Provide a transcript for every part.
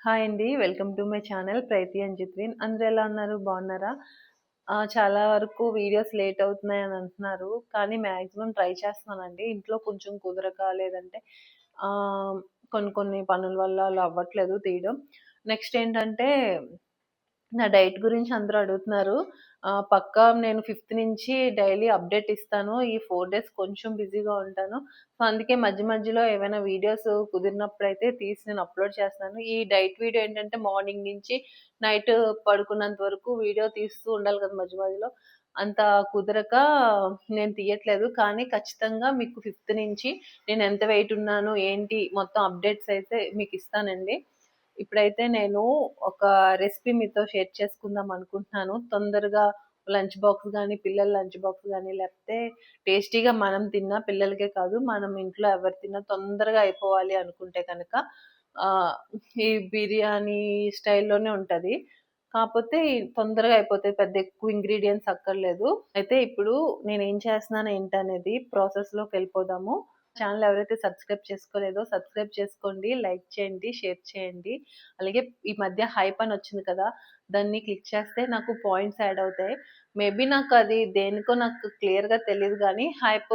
Hi అండి. Welcome to my channel Preethi and Jithvin. ఎలా ఉన్నారు? బాగున్నారా? చాలా వరకు వీడియోస్ లేట్ అవుతున్నాయి అని అంటున్నారు. కానీ మ్యాక్సిమం ట్రై చేస్తున్నానండి. ఇంట్లో కొంచెం కుదరక లేదంటే కొన్ని కొన్ని పనుల వల్ల అలా అవ్వట్లేదు తీయడం. నెక్స్ట్ ఏంటంటే నా డైట్ గురించి అందరూ అడుగుతున్నారు. పక్కా నేను ఫిఫ్త్ నుంచి డైలీ అప్డేట్ ఇస్తాను. ఈ ఫోర్ డేస్ కొంచెం బిజీగా ఉంటాను. సో, అందుకే మధ్య మధ్యలో ఏవైనా వీడియోస్ కుదిరినప్పుడైతే తీసి నేను అప్‌లోడ్ చేస్తాను ఈ డైట్ వీడియో ఏంటంటే మార్నింగ్ నుంచి నైట్ పడుకున్నంత వరకు వీడియో తీస్తూ ఉండాలి కదా! మధ్య మధ్యలో. అంత కుదరక నేను తీయట్లేదు. కానీ ఖచ్చితంగా మీకు ఫిఫ్త్ నుంచి నేను ఎంత వెయిట్ ఉన్నాను, ఏంటి మొత్తం అప్డేట్స్ అయితే మీకు ఇస్తానండి. ఇప్పుడైతే నేను ఒక రెసిపీ మీతో షేర్ చేసుకుందాం అనుకుంటున్నాను. తొందరగా లంచ్ బాక్స్ కానీ పిల్లల లంచ్ బాక్స్ కానీ లేకపోతే టేస్టీగా మనం తిన్నా పిల్లలకే కాదు, మనం ఇంట్లో ఎవరు తిన్నా తొందరగా అయిపోవాలి అనుకుంటే కనుక ఈ బిర్యానీ స్టైల్‌లోనే ఉంటుంది కాకపోతే తొందరగా అయిపోతే పెద్ద ఎక్కువ ఇంగ్రీడియంట్స్ అక్కర్లేదు. అయితే ఇప్పుడు నేను ఏం చేస్తున్నాను ఏంటనేది ప్రాసెస్‌లోకెళ్ళిపోదాము. ఛానల్ ఎవరైతే సబ్స్క్రైబ్ చేసుకోలేదో సబ్స్క్రైబ్ చేసుకోండి. లైక్ చేయండి, షేర్ చేయండి. అలాగే ఈ మధ్య హైప్ అని వచ్చింది కదా! దాన్ని క్లిక్ చేస్తే నాకు పాయింట్స్ యాడ్ అవుతాయి. మేబీ నాకు అది దేనికో నాకు క్లియర్‌గా తెలియదు కానీ హైప్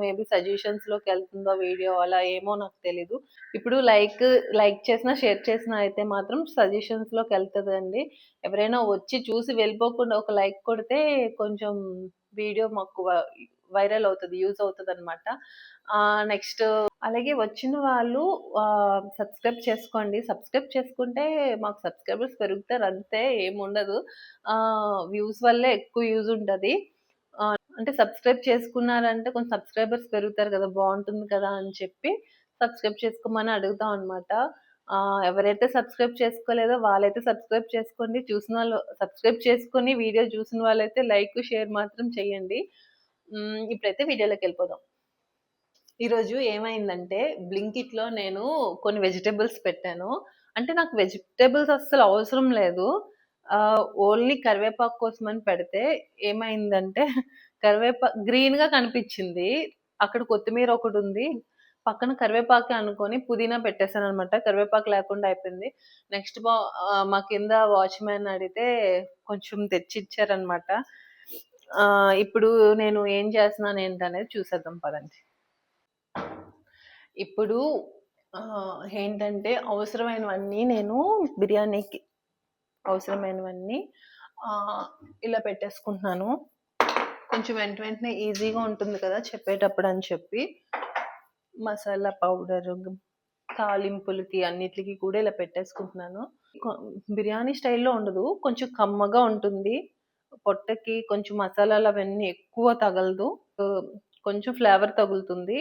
మేబీ సజెషన్స్‌లోకెళ్తుందో వీడియో అలా ఏమో నాకు తెలీదు. ఇప్పుడు లైక్ లైక్ చేసినా, షేర్ చేసినా అయితే మాత్రం సజెషన్స్లోకి వెళ్తుందండి ఎవరైనా వచ్చి చూసి వెళ్ళిపోకుండా ఒక లైక్ కొడితే కొంచెం వీడియో మాకు వైరల్ అవుతుంది యూజ్ అవుతుంది అనమాట నెక్స్ట్ అలాగే వచ్చిన వాళ్ళు సబ్స్క్రైబ్ చేసుకోండి. సబ్స్క్రైబ్ చేసుకుంటే మాకు సబ్స్క్రైబర్స్ పెరుగుతారు అంతే ఏముండదు. వ్యూస్ వల్లే ఎక్కువ యూజ్ ఉంటుంది అంటే సబ్స్క్రైబ్ చేసుకున్నారంటే కొంచెం సబ్స్క్రైబర్స్ పెరుగుతారు కదా! బాగుంటుంది కదా! అని చెప్పి సబ్స్క్రైబ్ చేసుకోమని అడుగుతాం అనమాట. ఎవరైతే సబ్స్క్రైబ్ చేసుకోలేదో వాళ్ళైతే సబ్స్క్రైబ్ చేసుకోండి. చూసిన వాళ్ళు సబ్స్క్రైబ్ చేసుకొని వీడియో చూసిన వాళ్ళైతే లైక్, షేర్ మాత్రం చేయండి. ఇప్పుడైతే వీడియోలోకి వెళ్ళిపోదాం ఈరోజు ఏమైందంటే బ్లింకిట్‌లో నేను కొన్ని వెజిటేబుల్స్ పెట్టాను. అంటే నాకు వెజిటేబుల్స్ అస్సలు అవసరం లేదు. ఓన్లీ కరివేపాకు కోసమని పెడితే ఏమైందంటే కరివేపాకు గ్రీన్‌గా కనిపించింది. అక్కడ కొత్తిమీర ఒకటి ఉంది పక్కన కరివేపాకే అనుకొని పుదీనా పెట్టేసాననమాట. కరివేపాకు లేకుండా అయిపోయింది. నెక్స్ట్ బా మా కింద వాచ్‌మ్యాన్ అడిగితే కొంచెం తెచ్చిచ్చారనమాట. ఇప్పుడు నేను ఏం చేస్తున్నాను ఏంటనేది చూసేద్దాం పదండి. ఇప్పుడు ఏంటంటే అవసరమైనవన్నీ నేను బిర్యానీకి అవసరమైనవన్నీ ఇలా పెట్టేసుకుంటున్నాను. కొంచెం వెంట వెంటనే ఈజీగా ఉంటుంది కదా! చెప్పేటప్పుడు అని చెప్పి మసాలా పౌడర్ తాలింపులకి అన్నిటికీ కూడా ఇలా పెట్టేసుకుంటున్నాను. బిర్యానీ స్టైల్‌లో ఉండదు. కొంచెం కమ్మగా ఉంటుంది. పొట్టకి కొంచెం మసాలాలు అవన్నీ ఎక్కువ తగలదు. కొంచెం ఫ్లేవర్ తగులుతుంది.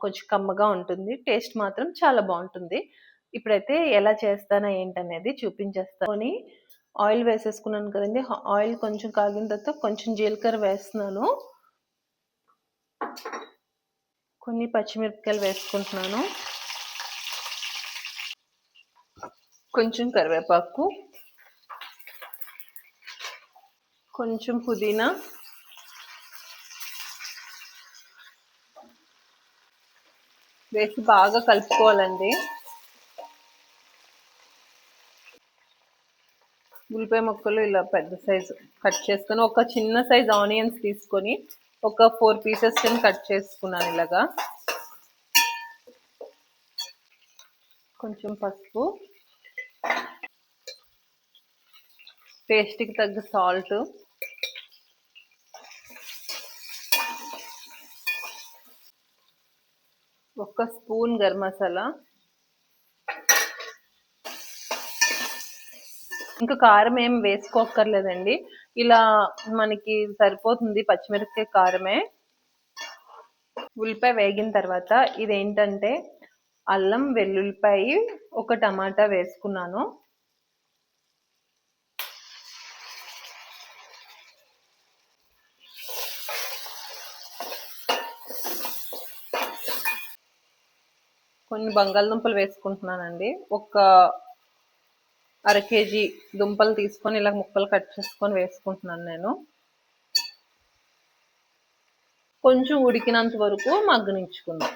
కొంచెం కమ్మగా ఉంటుంది. టేస్ట్ మాత్రం చాలా బాగుంటుంది ఇప్పుడైతే ఎలా చేస్తానా ఏంటనేది చూపించేస్తాను. ఆయిల్ వేసేసుకున్నాను కదండీ! ఆయిల్ కొంచెం కాగిన తర్వాత కొంచెం జీలకర్ర వేస్తున్నాను. కొన్ని పచ్చిమిరపకాయలు వేసుకుంటున్నాను. కొంచెం కరివేపాకు. కొంచెం పుదీనా. వేసి బాగా కలుపుకోవాలండి. ఉల్లిపాయ ముక్కలు ఇలా పెద్ద సైజు కట్ చేసుకొని ఒక చిన్న సైజ్ ఆనియన్స్ తీసుకొని ఒక ఫోర్ పీసెస్ కింద కట్ చేసుకున్నాను ఇలాగా. కొంచెం పసుపు. టేస్ట్‌కి తగ్గ సాల్ట్. ఒక్క స్పూన్ గరం మసాలా. ఇంకా కారం ఏం వేసుకోక్కర్లేదండి. ఇలా మనకి సరిపోతుంది పచ్చిమిరపకాయ కారమే. ఉల్లిపాయ వేగిన తర్వాత ఇదేంటంటే అల్లం, వెల్లుల్లిపాయి, ఒక టమాటా వేసుకున్నాను. కొన్ని బంగాళదుంపలు వేసుకుంటున్నానండి. ఒక అర కేజీ దుంపలు తీసుకొని ఇలా ముక్కలు కట్ చేసుకొని వేసుకుంటున్నాను నేను. కొంచెం ఉడికినంత వరకు మగ్గనించుకుందాం.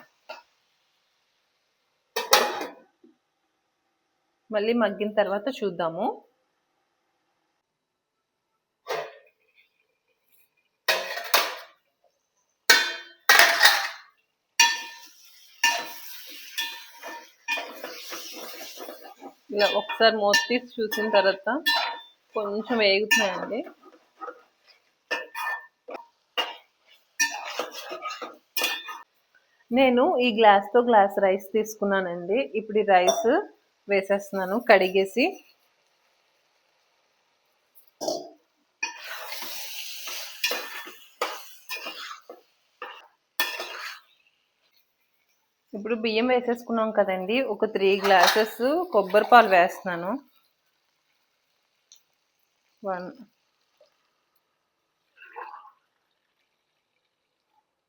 మళ్ళీ మగ్గిన తర్వాత చూద్దాము ఇలా ఒకసారి మూత తీసి చూసిన తర్వాత కొంచెం వేగుతున్నాయండి. నేను ఈ గ్లాస్తో గ్లాస్ రైస్ తీసుకున్నానండి. ఇప్పుడు ఈ రైస్ వేసేస్తున్నాను కడిగేసి. ఇప్పుడు బియ్యం వేసేసుకున్నాం కదండి. ఒక త్రీ గ్లాసెస్ కొబ్బరి పాలు వేస్తున్నాను. వన్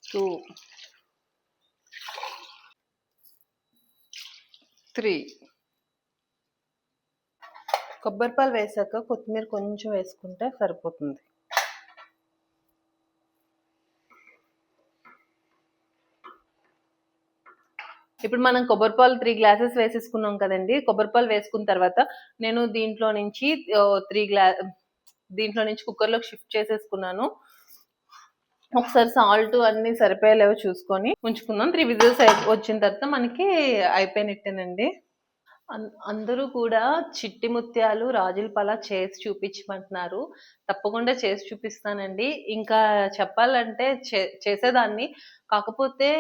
టూ త్రీ కొబ్బరి పాలు వేసాక కొత్తిమీర కొంచెం వేసుకుంటే సరిపోతుంది. ఇప్పుడు మనం కొబ్బరి పాలు త్రీ గ్లాసెస్ వేసేసుకున్నాం కదండి. కొబ్బరి పాలు వేసుకున్న తర్వాత నేను దీంట్లో నుంచి త్రీ గ్లా దీంట్లో నుంచి కుక్కర్లోకి షిఫ్ట్ చేసేసుకున్నాను. ఒకసారి సాల్ట్ అన్ని సరిపోయేలేవో చూసుకొని ఉంచుకున్నాం త్రీ విజిల్స్ వచ్చిన తర్వాత మనకి అయిపోయినట్టేనండి. అందరూ కూడా చిట్టి ముత్యాలు రాజుల చేసి చూపించమంటున్నారు. తప్పకుండా చేసి చూపిస్తానండి. ఇంకా చెప్పాలంటే చే- చేసేదాన్ని. కాకపోతే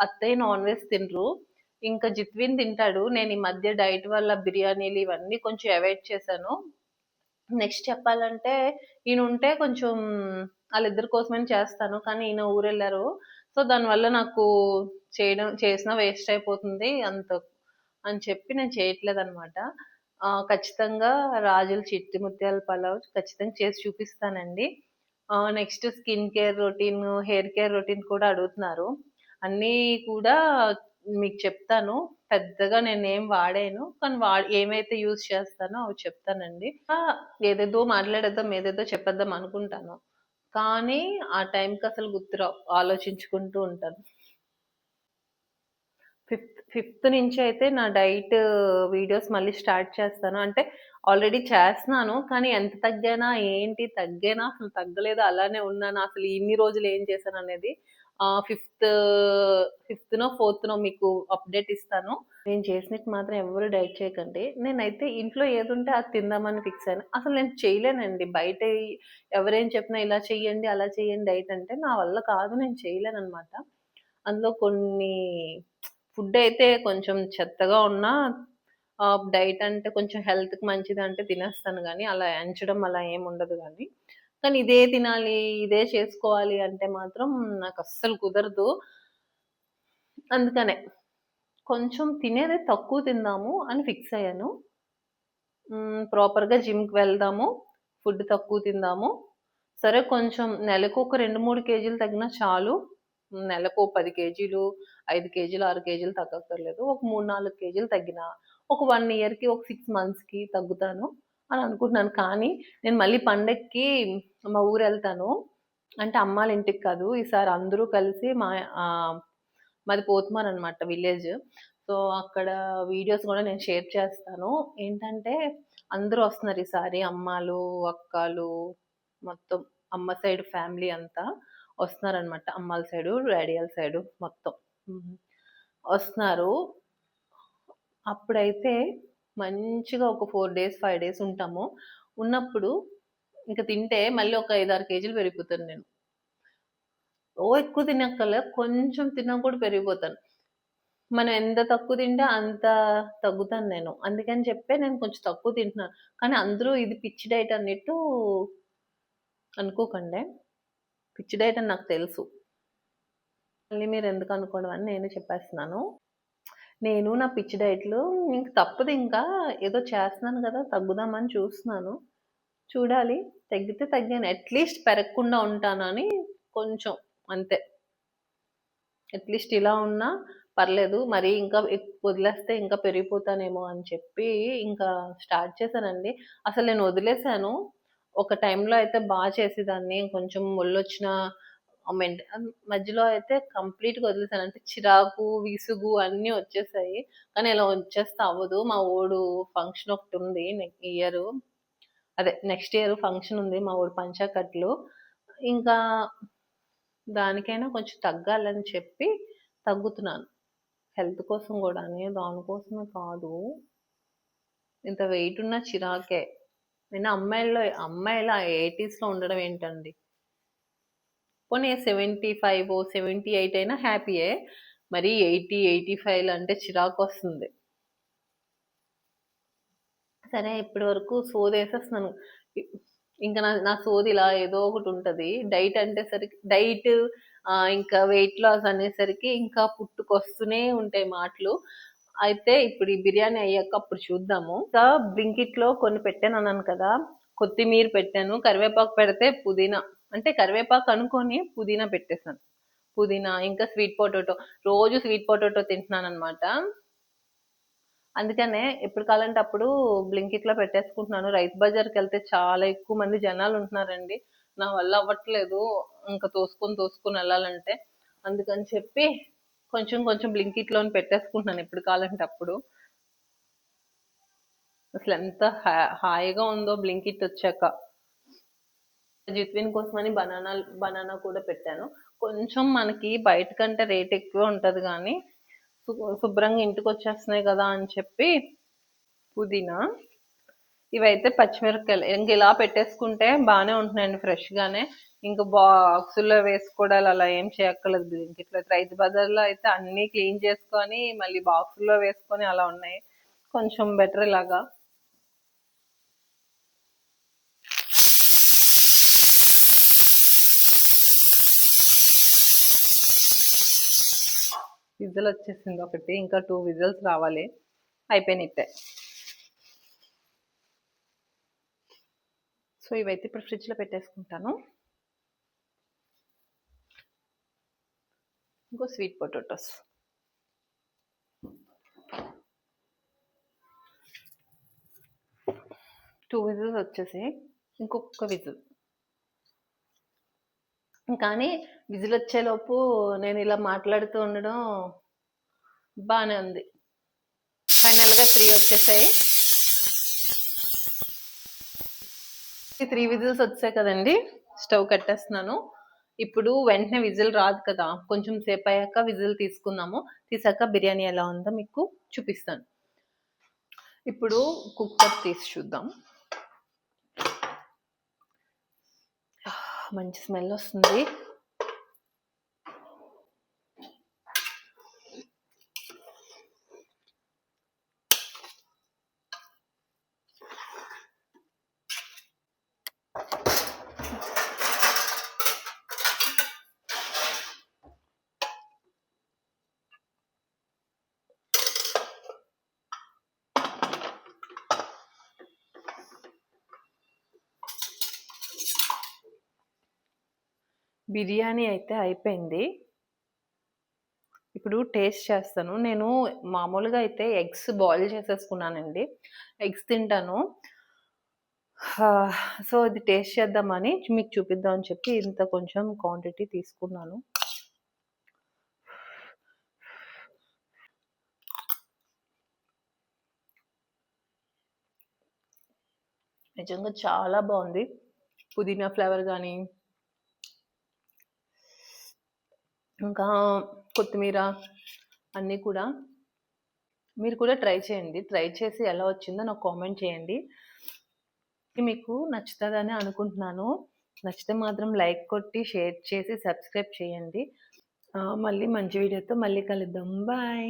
అత్తయ్య నాన్ వెజ్ తినరు. ఇంకా జిత్విన్ తింటాడు. నేను ఈ మధ్య డైట్ వల్ల బిర్యానీలు ఇవన్నీ కొంచెం అవాయిడ్ చేశాను. నెక్స్ట్ చెప్పాలంటే ఈయన ఉంటే కొంచెం వాళ్ళిద్దరి కోసమని చేస్తాను. కానీ ఈయన ఊరు వెళ్ళారు సో దానివల్ల నాకు చేయడం చేసిన వేస్ట్ అయిపోతుంది. అంత అని చెప్పి నేను చేయట్లేదు అనమాట ఖచ్చితంగా రాజుల చిట్టి ముత్యాల పలావ్ ఖచ్చితంగా చేసి చూపిస్తానండి. Next skin care routine hair care routine కూడా అడుగుతున్నారు. అన్నీ కూడా మీకు చెప్తాను. పెద్దగా నేను ఏం వాడాను కానీ వా ఏమైతే యూజ్ చేస్తానో అవి చెప్తానండి. ఏదేదో మాట్లాడేద్దాం ఏదేదో చెప్పేద్దాం అనుకుంటాను. కానీ ఆ టైంకి అసలు గుర్తురావు ఆలోచించుకుంటూ ఉంటాను. ఫిఫ్త్ ఫిఫ్త్ నుంచి అయితే నా డైట్ వీడియోస్ మళ్ళీ స్టార్ట్ చేస్తాను. అంటే ఆల్రెడీ చేస్తున్నాను కానీ ఎంత తగ్గానా ఏంటి తగ్గానా అసలు తగ్గలేదు అలానే ఉన్నాను అసలు ఇన్ని రోజులు ఏం చేశాను అనేది ఫిఫ్త్ ఫిఫ్త్నో ఫోర్త్నో మీకు అప్డేట్ ఇస్తాను. నేను చేసినట్టు మాత్రం ఎవరు డైట్ చేయకండి. నేనైతే ఇంట్లో ఏది ఉంటే అది తిందామని ఫిక్స్ అయ్యాను. అసలు నేను చేయలేనండి. బయట ఎవరేం చెప్పినా ఇలా చెయ్యండి అలా చెయ్యండి డైట్ అంటే నా వల్ల కాదు నేను చేయలేను అనమాట అందులో కొన్ని ఫుడ్ అయితే కొంచెం చెత్తగా ఉన్నా డైట్ అంటే కొంచెం హెల్త్కి మంచిది అంటే తినేస్తాను కానీ అలా ఎంచడం అలా ఏం ఉండదు కానీ కానీ ఇదే తినాలి ఇదే చేసుకోవాలి అంటే మాత్రం నాకు అస్సలు కుదరదు. అందుకనే కొంచెం తినేదే తక్కువ తిందాము అని ఫిక్స్ అయ్యాను. ప్రాపర్గా జిమ్కి వెళ్దాము ఫుడ్ తక్కువ తిందాము. సరే కొంచెం నెలకు ఒక రెండు మూడు కేజీలు తగ్గినా చాలు. నెలకు పది కేజీలు ఐదు కేజీలు ఆరు కేజీలు తగ్గక్కర్లేదు. ఒక మూడు నాలుగు కేజీలు తగ్గినా ఒక వన్ ఇయర్కి ఒక సిక్స్ మంత్స్కి తగ్గుతాను అని అనుకుంటున్నాను. కానీ నేను మళ్ళీ పండక్కి మా ఊరు వెళ్తాను అంటే అమ్మాల ఇంటికి కాదు ఈసారి అందరూ కలిసి మా మాది పోతుమాన్ అనమాట విలేజ్. సో అక్కడ వీడియోస్ కూడా నేను షేర్ చేస్తాను. ఏంటంటే అందరూ వస్తున్నారు ఈసారి అమ్మాలు అక్కలు మొత్తం అమ్మ సైడ్ ఫ్యామిలీ అంతా. వస్తున్నారనమాట అమ్మాల సైడు డాడీల సైడు మొత్తం. వస్తున్నారు. అప్పుడైతే మంచిగా ఒక ఫోర్ డేస్ ఫైవ్ డేస్ ఉంటాము. ఉన్నప్పుడు ఇంకా తింటే మళ్ళీ ఒక ఐదు ఆరు కేజీలు పెరిగిపోతాను నేను. ఓ ఎక్కువ తినక్కర్లే కొంచెం తిన్నా కూడా పెరిగిపోతాను. మనం ఎంత తక్కువ తింటే అంత తగ్గుతాను నేను. అందుకని చెప్పే నేను కొంచెం తక్కువ తింటున్నాను. కానీ అందరూ ఇది పిచ్చి డైట్ అన్నట్టు అనుకోకండి. పిచ్చి డైట్ అని నాకు తెలుసు. మళ్ళీ మీరు ఎందుకు అనుకోవడం అని నేను చెప్పేస్తున్నాను. నేను నా పిచ్చి డైట్లు ఇంక తప్పదు ఇంకా. ఏదో చేస్తున్నాను కదా తగ్గుదామని చూస్తున్నాను. చూడాలి. తగ్గితే తగ్గాను. అట్లీస్ట్ పెరగకుండా ఉంటానని కొంచెం అంతే. అట్లీస్ట్ ఇలా ఉన్నా పర్లేదు. మరి ఇంకా వదిలేస్తే ఇంకా పెరిగిపోతానేమో అని చెప్పి ఇంకా స్టార్ట్ చేశానండి. అసలు నేను వదిలేశాను. ఒక టైంలో అయితే బాగా చేసేదాన్ని కొంచెం ఒళ్ళొచ్చిన మెంట్ మధ్యలో అయితే కంప్లీట్‌గా వదిలేసాను. అంటే చిరాకు, విసుగు అన్నీ వచ్చేసాయి. కానీ ఇలా వచ్చేస్తే అవ్వదు. మా వోడు ఫంక్షన్ ఒకటి ఉంది ఇయర్ అదే నెక్స్ట్ ఇయర్ ఫంక్షన్ ఉంది. మా వోడు పంచాకట్లు ఇంకా దానికైనా కొంచెం తగ్గాలని చెప్పి తగ్గుతున్నాను. హెల్త్ కోసం కూడా దానికోసమే కాదు. ఇంత వెయిట్ ఉన్న చిరాకే. అయినా అమ్మాయిల్లో అమ్మాయిలు ఆ 80స్‌లో ఉండడం ఏంటండి? పోనీ 75, 78 అయినా హ్యాపీయే. మరి ఎయిటీ ఎయిటీ ఫైవ్ అంటే చిరాకొస్తుంది. సరే ఇప్పటి వరకు సోది వేసేస్తున్నాను ఇంకా నా నా సోది ఇలా ఏదో ఒకటి ఉంటుంది డైట్ అంటే సరికి డైట్ ఇంకా వెయిట్ లాస్ అనేసరికి ఇంకా పుట్టుకొస్తూనే ఉంటాయి మాటలు. అయితే ఇప్పుడు ఈ బిర్యానీ అయ్యాక అప్పుడు చూద్దాము. ఇంకా బ్లింకిట్‌లో కొన్ని పెట్టాను అన్నాను కదా! కొత్తిమీర పెట్టాను. కరివేపాకు పెడితే పుదీనా అంటే కరివేపాకు అనుకొని పుదీనా పెట్టేసాను. పుదీనా ఇంకా స్వీట్ పొటాటో రోజు స్వీట్ పొటాటో తింటున్నాను అనమాట అందుకనే ఎప్పుడు కావాలంటే అప్పుడు బ్లింకిట్‌లో పెట్టేసుకుంటున్నాను. రైతు బజార్‌కెళ్తే చాలా ఎక్కువ మంది జనాలు ఉంటున్నారండి నా వల్ల అవ్వట్లేదు. ఇంకా తోసుకొని, తోసుకొని వెళ్ళాలంటే అందుకని చెప్పి కొంచెం, కొంచెం బ్లింకిట్లో పెట్టేసుకుంటున్నాను ఎప్పుడు కావాలంటే అప్పుడు. అసలెంత హా హాయిగా ఉందో బ్లింకిట్ వచ్చాక. జిత్విన్ కోసమని బనానా బనానా కూడా పెట్టాను. కొంచెం మనకి బయట కంటే రేట్ ఎక్కువే ఉంటుంది కానీ శుభ్రంగా శుభ్రంగా ఇంటికొచ్చేస్తున్నాయి కదా అని చెప్పి పుదీనా. ఇవైతే పచ్చిమిరపకాయలు. ఇంక ఇలా పెట్టేసుకుంటే బాగానే ఉంటున్నాయండి ఫ్రెష్‌గానే. ఇంక బాక్సుల్లో వేసుకోవడాలు అలా ఏం చేయక్కర్లేదు బ్లింకిట్‌లో. రైతు బజార్‌లో అయితే అన్నీ క్లీన్ చేసుకొని, మళ్ళీ బాక్సుల్లో వేసుకొని అలా ఉన్నాయి. కొంచెం బెటర్ ఇలాగా. విజిల్ వచ్చేసింది ఒకటి. ఇంకా టూ విజిల్స్ రావాలి. అయిపోయినట్టే. సో, ఇవైతే ఇప్పుడు ఫ్రిడ్జ్‌లో పెట్టేసుకుంటాను. ఇంకో స్వీట్ పొటాటోస్. టూ విజిల్స్ వచ్చేసి ఇంకొక విజిల్. కానీ విజిల్ వచ్చేలోపు నేను ఇలా మాట్లాడుతూ ఉండడం బాగానే ఉంది. ఫైనల్‌గా త్రీ వచ్చేసాయి. త్రీ విజిల్స్ వచ్చాయి కదండీ! స్టవ్ కట్టేస్తున్నాను. ఇప్పుడు వెంటనే విజిల్ రాదు కదా! కొంచెం సేపయ్యాక విజిల్ తీసుకుందాము. తీసాక బిర్యానీ ఎలా ఉందో మీకు చూపిస్తాను. ఇప్పుడు కుక్కర్ తీసి చూద్దాం. మంచి స్మెల్ వస్తుంది. బిర్యానీ అయితే అయిపోయింది. ఇప్పుడు టేస్ట్ చేస్తాను. నేను మామూలుగా అయితే ఎగ్స్ బాయిల్ చేసేసుకున్నానండి. ఎగ్స్ తింటాను. సో, ఇది టేస్ట్ చేద్దామని మీకు చూపిద్దాం అని చెప్పి ఇంత కొంచెం క్వాంటిటీ తీసుకున్నాను. నిజంగా చాలా బాగుంది పుదీనా ఫ్లేవర్ కానీ ఇంకా కొత్తిమీర అన్నీ కూడా మీరు కూడా ట్రై చేయండి. ట్రై చేసి ఎలా వచ్చిందో నాకు కామెంట్ చేయండి. మీకు నచ్చుతుందని అనుకుంటున్నాను. నచ్చితే మాత్రం లైక్ కొట్టి, షేర్ చేసి, సబ్స్క్రైబ్ చేయండి. మళ్ళీ మంచి వీడియోతో మళ్ళీ కలుద్దాం. బాయ్.